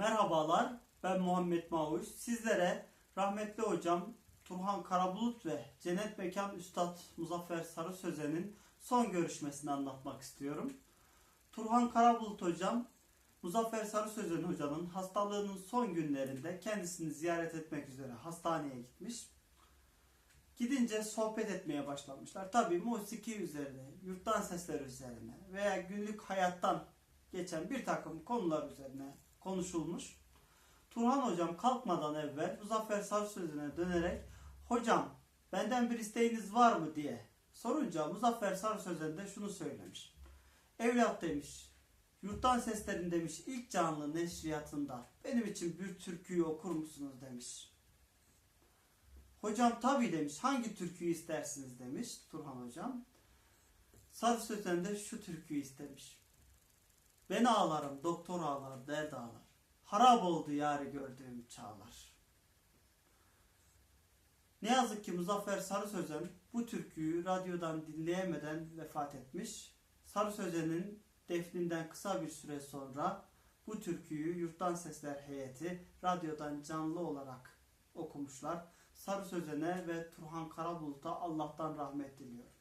Merhabalar, ben Muhammed Mavuş. Sizlere rahmetli hocam Turhan Karabulut ve Cennet Mekan Üstad Muzaffer Sarı Sözen'in son görüşmesini anlatmak istiyorum. Turhan Karabulut hocam, Muzaffer Sarı Sözen hocanın hastalığının son günlerinde kendisini ziyaret etmek üzere hastaneye gitmiş. Gidince sohbet etmeye başlamışlar. Tabii musiki üzerine, yurttan sesler üzerine veya günlük hayattan geçen bir takım konular üzerine konuşulmuş. Turhan hocam kalkmadan evvel Muzaffer Sarı sözüne dönerek hocam benden bir isteğiniz var mı diye sorunca Muzaffer Sarı sözünde şunu söylemiş. Evlat demiş yurttan seslerin demiş ilk canlı neşriyatında benim için bir türküyü okur musunuz demiş. Hocam tabii demiş hangi türküyü istersiniz demiş Turhan hocam. Sarı sözünde şu türküyü istemiş. Ben ağlarım, doktor ağlar, dert ağlar. Harap oldu yari gördüğüm çağlar. Ne yazık ki Muzaffer Sarı Sözen bu türküyü radyodan dinleyemeden vefat etmiş. Sarı Sözen'in defninden kısa bir süre sonra bu türküyü Yurttan Sesler heyeti radyodan canlı olarak okumuşlar. Sarı Sözen'e ve Turhan Karabulut'a Allah'tan rahmet diliyorum.